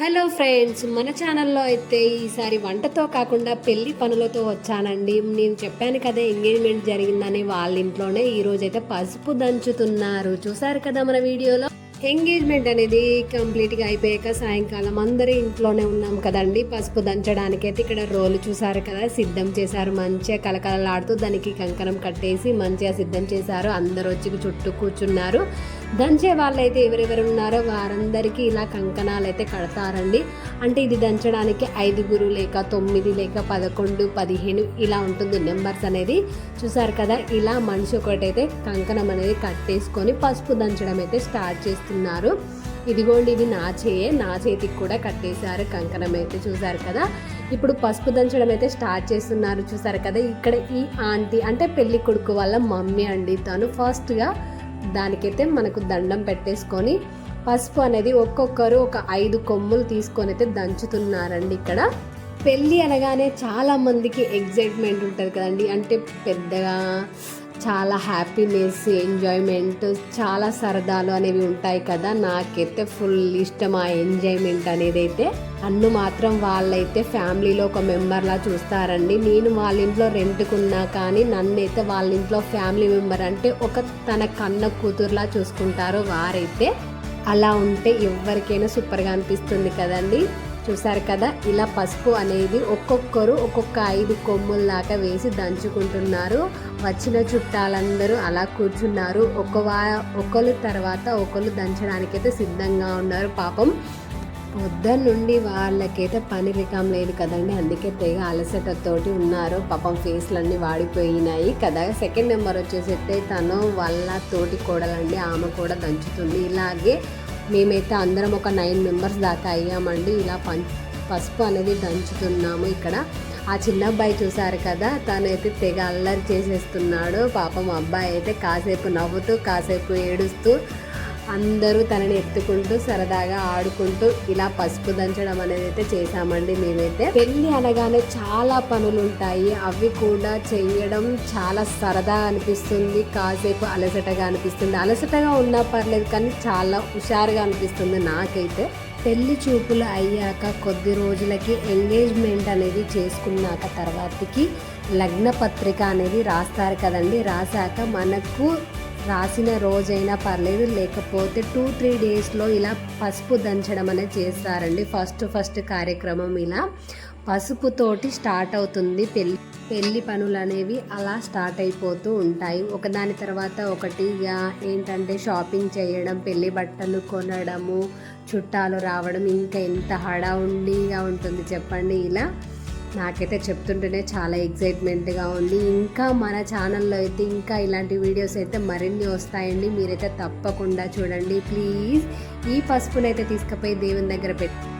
Hello friends మన ఛానల్లో అయితే ఈసారి వంటతో కాకుండా పెళ్ళి పనులతో వచ్చానండి. నేను చెప్పాను కదా ఎంగేజ్మెంట్ జరిగిందని వాళ్ళ ఇంట్లోనే ఈరోజు అయితే పసుపు దంచుతున్నారు. చూసారు కదా మన వీడియోలో? ఎంగేజ్మెంట్ అనేది కంప్లీట్గా అయిపోయాక సాయంకాలం అందరూ ఇంట్లోనే ఉన్నాం కదండి. పసుపు దంచడానికైతే ఇక్కడ రోలు చూసారు కదా సిద్ధం చేశారు. మంచిగా కలకలలాడుతూ దానికి కంకణం కట్టేసి మంచిగా సిద్ధం చేశారు. అందరూ వచ్చి చుట్టూ కూర్చున్నారు. దంచే వాళ్ళైతే ఎవరెవరు ఉన్నారో వారందరికీ ఇలా కంకణాలు అయితే కడతారండి. అంటే ఇది దంచడానికి ఐదుగురు లేక తొమ్మిది లేక పదకొండు పదిహేను ఇలా ఉంటుంది నెంబర్స్ అనేది. చూసారు కదా ఇలా మనిషి ఒకటైతే కంకణం అనేది కట్టేసుకొని పసుపు దంచడం అయితే స్టార్ట్ చేస్తున్నారు. ఇదిగోండి ఇది నా చేయే నా చేతికి కూడా కట్టేశారు కంకణం అయితే చూసారు కదా. ఇప్పుడు పసుపు దంచడం అయితే స్టార్ట్ చేస్తున్నారు చూసారు కదా. ఇక్కడ ఈ ఆంటీ అంటే పెళ్ళి కొడుకు వాళ్ళ మమ్మీ అండి. తను ఫస్ట్గా దానికైతే మనకు దండం పెట్టేసుకొని పసుపు అనేది ఒక్కొక్కరు ఒక ఐదు కొమ్ములు తీసుకొని అయితే దంచుతున్నారండి ఇక్కడ. పెళ్ళి అనగానే చాలా మందికి ఎగ్జైట్మెంట్ ఉంటుంది కదండి. అంటే పెద్దగా చాలా హ్యాపీనెస్ ఎంజాయ్మెంట్ చాలా సరదాలు అనేవి ఉంటాయి కదా. నాకైతే ఫుల్ ఇష్టం ఆ ఎంజాయ్మెంట్ అనేది అయితే అన్ను మాత్రం వాళ్ళైతే ఫ్యామిలీలో ఒక మెంబర్లా చూస్తారండి. నేను వాళ్ళ ఇంట్లో రెంట్కున్నా కానీ నన్నైతే వాళ్ళ ఇంట్లో ఫ్యామిలీ మెంబర్ అంటే ఒక తన కన్న కూతురులా చూసుకుంటారు. వారైతే అలా ఉంటే ఎవరికైనా సూపర్గా అనిపిస్తుంది కదండి. చూసారు కదా ఇలా పసుపు అనేది ఒక్కొక్కరు ఒక్కొక్క ఐదు కొమ్ముల్లాగా వేసి దంచుకుంటున్నారు. వచ్చిన చుట్టాలందరూ అలా కూర్చున్నారు. ఒక వా ఒకరు తర్వాత ఒకరు దంచడానికైతే సిద్ధంగా ఉన్నారు పాపం. నుండి వాళ్ళకైతే పని రికం లేదు కదండి. అందుకే తెగ అలసటతోటి ఉన్నారు. పాపం ఫేస్లన్నీ వాడిపోయినాయి కదా. సెకండ్ నెంబర్ వచ్చేసి అయితే తను వాళ్ళ తోటి కోడలండి. ఆమె కూడా దంచుతుంది. ఇలాగే మేమైతే అందరం ఒక నైన్ మెంబర్స్ దాకా అయ్యామండి. ఇలా పం పసుపు అనేది దంచుతున్నాము ఇక్కడ. ఆ చిన్న అబ్బాయి చూసారు కదా తనైతే తెగ అల్లరి చేసేస్తున్నాడు. పాపం అబ్బాయి అయితే కాసేపు నవ్వుతూ కాసేపు ఏడుస్తూ అందరూ తనని ఎత్తుకుంటూ సరదాగా ఆడుకుంటూ ఇలా పసుపు దంచడం అనేది అయితే చేశామండి మేమైతే. పెళ్ళి అనగానే చాలా పనులు ఉంటాయి అవి కూడా చేయడం చాలా సరదా అనిపిస్తుంది. కాసేపు అలసటగా అనిపిస్తుంది. అలసటగా ఉన్నా పర్లేదు కానీ చాలా హుషారుగా అనిపిస్తుంది నాకైతే. పెళ్ళి చూపులు అయ్యాక కొద్ది రోజులకి ఎంగేజ్మెంట్ అనేది చేసుకున్నాక తర్వాతకి లగ్న పత్రిక అనేది రాస్తారు కదండి. రాశాక మనకు రాసిన రోజైనా పర్లేదు లేకపోతే టూ త్రీ డేస్లో ఇలా పసుపు దంచడం అనేది చేస్తారండి. ఫస్ట్ ఫస్ట్ కార్యక్రమం ఇలా పసుపుతోటి స్టార్ట్ అవుతుంది. పెళ్ళి పెళ్ళి పనులు అనేవి అలా స్టార్ట్ అయిపోతూ ఉంటాయి. ఒకదాని తర్వాత ఒకటి ఇక ఏంటంటే షాపింగ్ చేయడం పెళ్ళి బట్టలు కొనడము చుట్టాలు రావడం ఇంకా ఎంత హడావుండిగా ఉంటుంది చెప్పండి. ఇలా నాకైతే చెప్తుంటేనే చాలా ఎగ్జైట్మెంట్గా ఉంది. ఇంకా మన ఛానల్లో అయితే ఇంకా ఇలాంటి వీడియోస్ అయితే మరిన్ని వస్తాయండి. మీరైతే తప్పకుండా చూడండి. ప్లీజ్ ఈ పసుపునైతే తీసుకుపోయి దేవుని దగ్గర పెట్టి